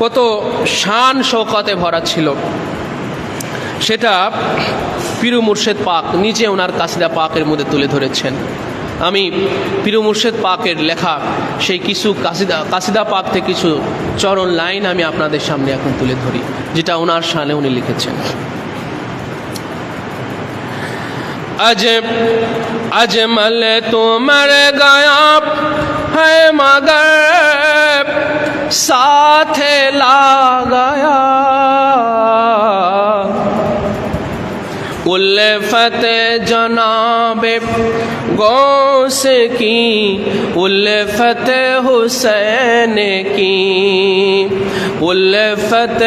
কত শান শৌকতে ভরা ছিল সেটা পিরু মুর্শেদ পাক নিজে ওনার কাসিদা পাকের মধ্যে তুলে ধরেছেন আমি পিরু মুর্শেদ পাকের লেখা সেই কিছু কাসিদা কাসিদা পাক থেকে কিছু চরণ লাইন আমি আপনাদের সামনে এখন তুলে ধরি যেটা ওনার শানে উনি লিখেছেন अज अजमल तो मर गया है मगर साथ ला गया उल्फत जनाब गौस की उल्फत हुसैन की उल्फत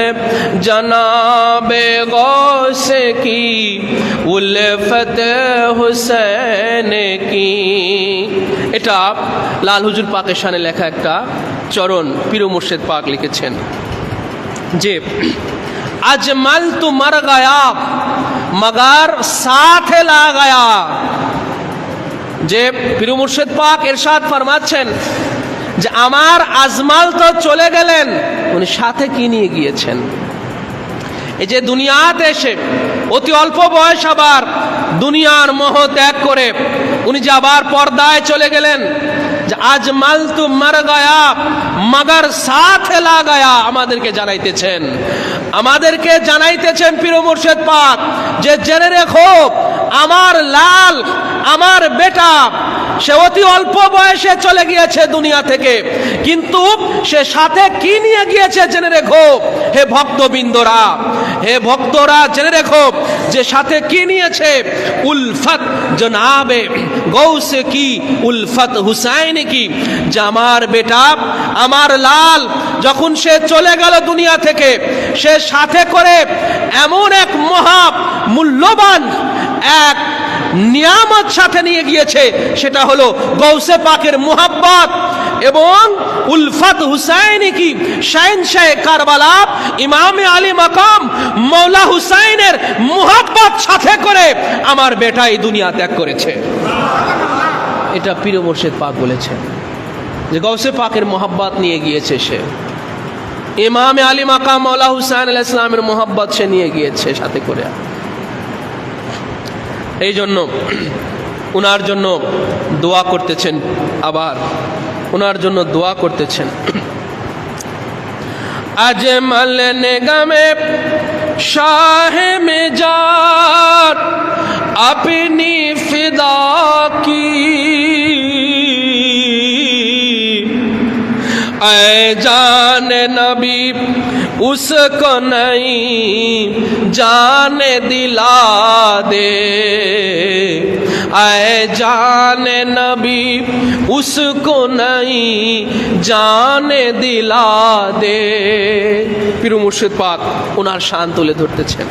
जनाब गौस की উল্লেফত হুসেন কি এটা লাল হুজুর পাকের সানে লেখা একটা চরণ পিরু মুর্শেদ পাক লিখেছেন। যে আজমাল তু মার গয়া, মগার সাথে লা গয়া। যে, পিরু মুর্শেদ পাক এরশাদ ফরমাচ্ছেন যে, আমার আজমাল তো চলে গেলেন, উনি সাথে কি নিয়ে গিয়েছেন? এই যে, দুনিয়াতে এসে, অতি অল্প বয়স আবার দুনিয়ার মোহ ত্যাগ করে, উনি যে আবার পর্দায় চলে গেলেন যে আজ মাল তু মার গায়া, মাগার সাথে লাগায়া আমাদেরকে জানাইতেছেন। আমাদেরকে জানাইতেছেন পীর মুর্শেদ পাক, যে জেনে রেখো, আমার লাল, আমার বেটা, সে অতি অল্প বয়সে চলে গিয়েছে দুনিয়া থেকে, কিন্তু সে সাথে কি নিয়ে গিয়েছে জেনে রেখো, হে ভক্তবৃন্দরা? হে ভক্তরা, জেনে রেখো যে সাথে কি নিয়েছে? উলফত জনাবে গৌসে কি, উলফত হুসাইন কি? যে আমার বেটা, আমার লাল, যখন সে চলে গেল দুনিয়া থেকে, সে সাথে করে এমন এক মহা মূল্যবান এক নিয়ামত সাথে নিয়ে গিয়েছে, সেটা হলো গৌসে পাকের মোহাব্বত। এবং উলফাত হুসাইনি কি? শাইন শাহ কারবালা ইমামে আলী মাকাম, মৌলা হুসাইনের মোহাব্বত সাথে করে আমার বেটা এই দুনিয়া ত্যাগ করেছে। এটা পীর মোর্শেদ পাক বলেছেন যে গৌসে পাকের মোহাব্বত নিয়ে গিয়েছে সে। ইমামে আলী মাকাম, মৌলা হুসাইন আল ইসলামের মোহাব্বত সে নিয়ে গিয়েছে সাথে করে। এই জন্য ওনার জন্য দোয়া করতেছেন আবার। ওনার জন্য দোয়া করতেছেন। আজ মাল নেগামে শাহে মেজাত আপনি ফিদা কি? জান নবী उसको नहीं जान दिला दे ऐ जान नबी उसको नहीं जान दिला দে পিরু মুর্শিদ পাক ওনার শান তুলে ধরতেছেন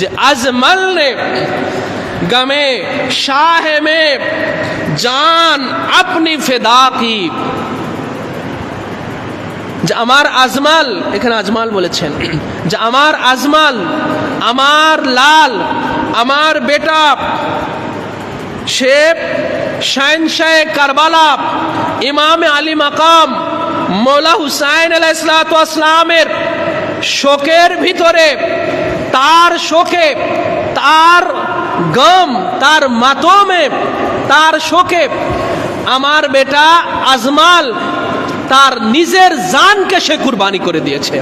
যে আজমল নে গমে শাহ মে জান আপনি ফেদা কি যে আমার আজমাল, এখানে আজমাল বলেছেন, যে আমার আজমাল, আমার লাল, আমার বেটা সে শাইন শাহ কারবালা, ইমাম আলী মাকাম, মৌলা হুসাইন আলাইসলামের শোকের ভিতরে, তার শোকে, তার গম, তার মাতমে, তার শোকে, আমার বেটা আজমাল তার নিজের জানকে সে কুরবানি করে দিয়েছে।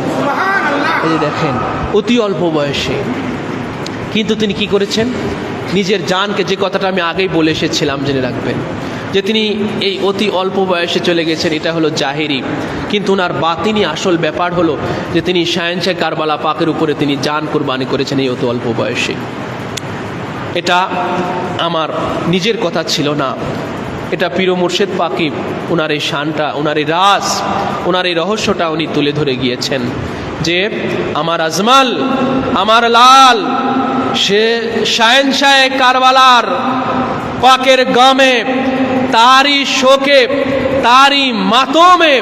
এই দেখেন, অতি অল্প বয়সে। কিন্তু তিনি কি করেছেন? নিজের জানকে, যে কথাটা আমি আগেই বলে এসেছিলাম, জেনে রাখবেন, যে তিনি এই অতি অল্প বয়সে চলে গেছেন, এটা হলো জাহেরি। কিন্তু ওনার বাতিনি আসল ব্যাপার হলো যে তিনি সায়েন্সে কারবালা পাকের উপরে তিনি জান কুরবানি করেছেন এই অতি অল্প বয়সে। এটা আমার নিজের কথা ছিল না। এটা পীর মুর্শেদ পাকি ওনার এই শানটা ওনার এই রাস ওনার এই রহস্যটা উনি তুলে ধরে গিয়েছেন যে আমার আজমাল, আমার লাল, সে শায়েন শাহে কারবালার পাকের গমে, তারই শোকে, তারই মাতমে,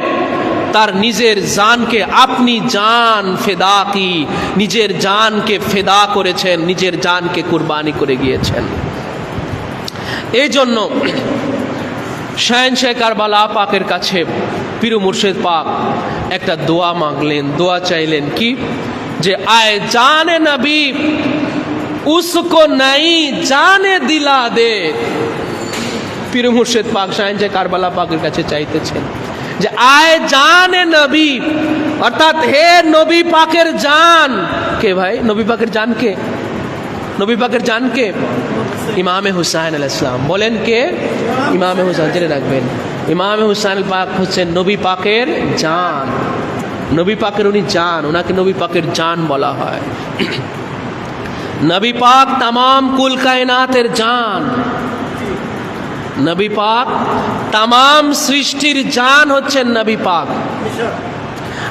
তার নিজের জানকে আপনি জান ফেদা কি নিজের জানকে ফেদা করেছেন, নিজের জানকে কুরবানি করে গিয়েছেন। এই জন্য শাহেন শেখ কারবালা পাকের কাছে পিরু মুর্শেদ পাক একটা দোয়া মাগলেন। দোয়া চাইলেন কি? যে, আয় জানে নবী, উসকো নাই জানে দিলা দে। পীর মুর্শেদ পাক সাহেন যে কারবালা পাকের কাছে চাইতেছেন। যে, আয় জানে নবী, অর্থাৎ হে নবী পাকের জান। কে ভাই? নবী পাকের জান কে? নবী পাকের জান কে? ইমামে হুসাইন আল ইসলাম বলেন কে? ইমামে হুসাইন জেনে রাখবেন। ইমামে হুসাইন পাক হচ্ছেন নবী পাকের জান। নবী পাকের উনি জান ওনাকে নবী পাকের জান বলা হয়। নবী পাক তাম কুল কায়নাতের জান। নবী পাক তাম সৃষ্টির জান হচ্ছেন নবী পাক।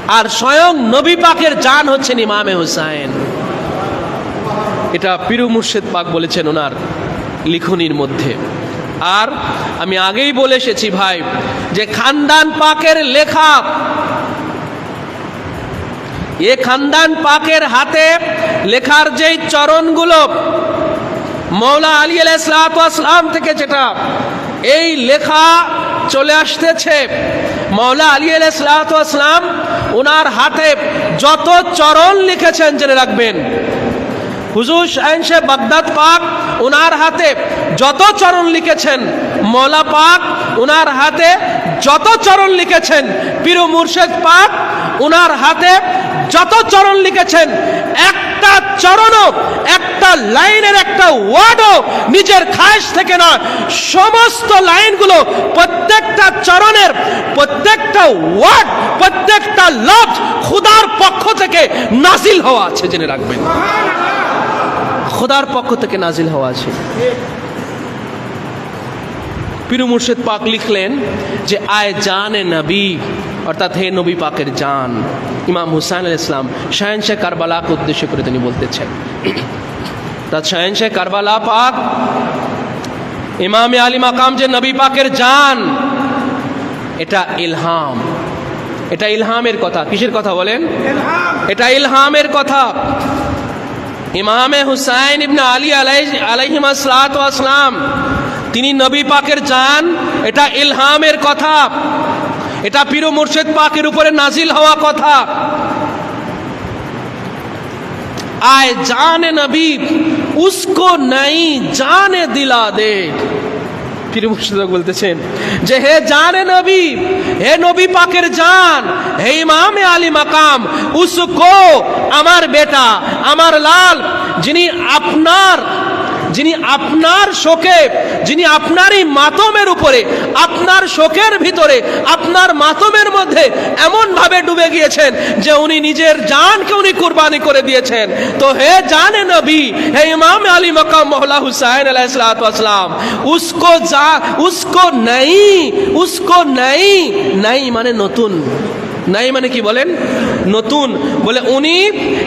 আর স্বয়ং নবী পাকের জান হচ্ছেন ইমামে হুসাইন। এটা পিরু মুর্শেদ পাক বলেছেন ওনার লিখনির মধ্যে। আর আমি আগেই বলে এসেছি ভাই, যে খানদান পাকের লেখা, এ খানদান পাকের হাতে লেখার যেই চরণগুলো, মৌলা আলী আলাইসালাম থেকে যেটা, এই লেখা চলে আসতেছে। মৌলা আলী আলাইসালাম ওনার হাতে যত চরণ লিখেছেন জেনে রাখবেন। হুজুর শাহিনশে বাগদাদ পাক ওনার হাতে যত চরণ লিখেছেন, মৌলা পাক ওনার হাতে যত চরণ লিখেছেন, পীর মুর্শেদ পাক ওনার হাতে যত চরণ লিখেছেন, একটা চরণও, একটা লাইনের একটা ওয়ার্ডও নিজের খায়েশ থেকে নয়। সমস্ত লাইনগুলো প্রত্যেকটা চরণের, প্রত্যেকটা ওয়ার্ড, প্রত্যেকটা লফ খুদার পক্ষ থেকে নাসিল হওয়া আছে, জেনে রাখবেন। খোদার পক্ষ থেকে নাজিল হওয়া আছে। পীর মুর্শেদ পাক লিখলেন যে আয় জানে নবী অর্থাৎ হে নবী পাকের জান। ইমাম হুসাইন আল ইসলাম শাহেন শেখ কারবালাকে উদ্দেশ্য করে তিনি বলতেছেন। তা শাহেন শেখ কারবালা পাক ইমামে আলী মাকাম যে নবী পাকের জান এটা ইলহাম। এটা ইলহামের কথা। কিসের কথা বলেন? এটা ইলহামের কথা। ইমামে হুসাইন ইবনে আলী আলাই আলাইহিমাসলাম তিনি নবী পাকের জান, এটা ইলহামের কথা। এটা পীর মুর্শেদ পাকের উপরে নাজিল হওয়া কথা। আয় জানে নবী, উস্কো নাই জানে দিলা দে। পীর মুর্শিদক বলতেছেন যে, হে জানে নবী, হে নবী পাকের জান, হে ইমামে আলী মাকাম, উসকো আমার বেটা, আমার লাল, যিনি আপনার যিনি আপনার শোকে, যিনি আপনারই মাতমের উপরে, আপনার শোকের ভিতরে, আপনার মাতমের মধ্যে এমন ভাবে ডুবে গিয়েছেন যে উনি নিজের জানকে উনি কুরবানি করে দিয়েছেন। তো হে জানে নবী, হে ইমাম আলী মকাম মহলা হুসাইন আলাইসালাম উসকো যা, উসকো নাই উসকো নাই নাই মানে নতুন। নাই মানে কি বলেন? নতুন। বলে উনি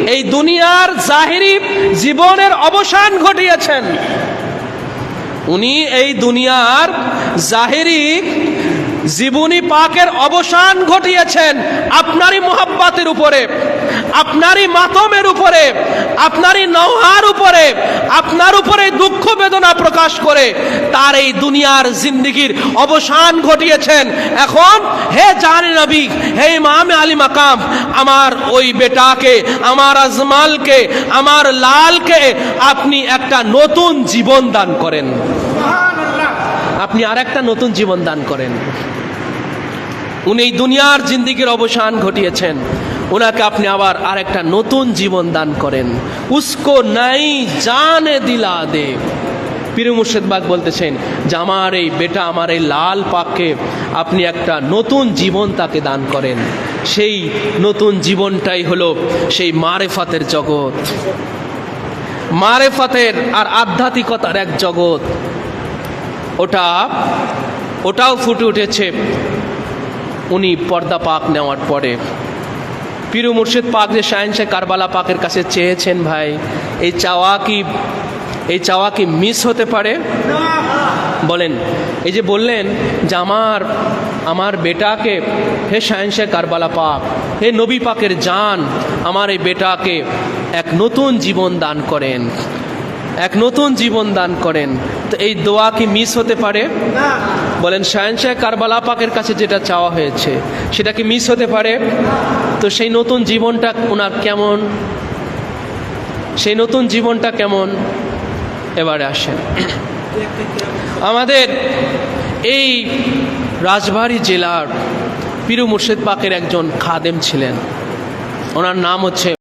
এই দুনিয়ার জাহিরি জীবনের অবসান ঘটিয়েছেন। উনি এই দুনিয়ার জাহেরি জীবনী পাকের অবসান ঘটিয়েছেন আপনারই মোহাব্বাতের উপরে। আপনারই মাতমের উপরে, আপনারই নৌহার উপরে, আপনার উপরে দুঃখ বেদনা প্রকাশ করে তার এই দুনিয়ার জিন্দিগির অবসান ঘটিয়েছেন। এখন হে জানে নবী, হে ইমামে আলী মাকাম, আমার ওই বেটাকে, আমার আজমালকে, আমার লালকে আপনি একটা নতুন জীবন দান করেন। আপনি আর একটা নতুন জীবন দান করেন। উনি এই দুনিয়ার জিন্দিগির অবসান ঘটিয়েছেন। ওনাকে আপনি আবার আর একটা নতুন জীবন দান করেন। উস্কো নাই, জানে দিলা দে। পীর বলতেছেন, যে আমার এই বেটা, আমার এই লাল পাককে আপনি একটা নতুন জীবন তাকে দান করেন। সেই নতুন জীবনটাই হলো সেই মারেফাতের জগৎ। মারেফাতের আর আধ্যাত্মিকতার এক জগৎ। ওটা, ওটাও ফুটে উঠেছে উনি পর্দা পাক নেওয়ার পরে। পীরু মুর্শিদ পাক যে শেখ কারবালা পাকের কাছে চেয়েছেন, ভাই, এই চাওয়া কি, এই চাওয়া কি মিস হতে পারে? বলেন, এই যে বললেন যে আমার আমার বেটাকে, হে শেখ কারবালা পাক, হে নবী পাকের জান, আমার এই বেটাকে এক নতুন জীবন দান করেন, এক নতুন জীবন দান করেন। তো এই দোয়া কি মিস হতে পারে? বলেন, শাহেনশাহ কারবালা পাকের কাছে যেটা চাওয়া হয়েছে, সেটা কি মিস হতে পারে? তো সেই নতুন জীবনটা ওনার কেমন? সেই নতুন জীবনটা কেমন? এবারে আসেন। আমাদের এই রাজবাড়ী জেলার পীর মুর্শিদ পাকের একজন খাদেম ছিলেন। ওনার নাম হচ্ছে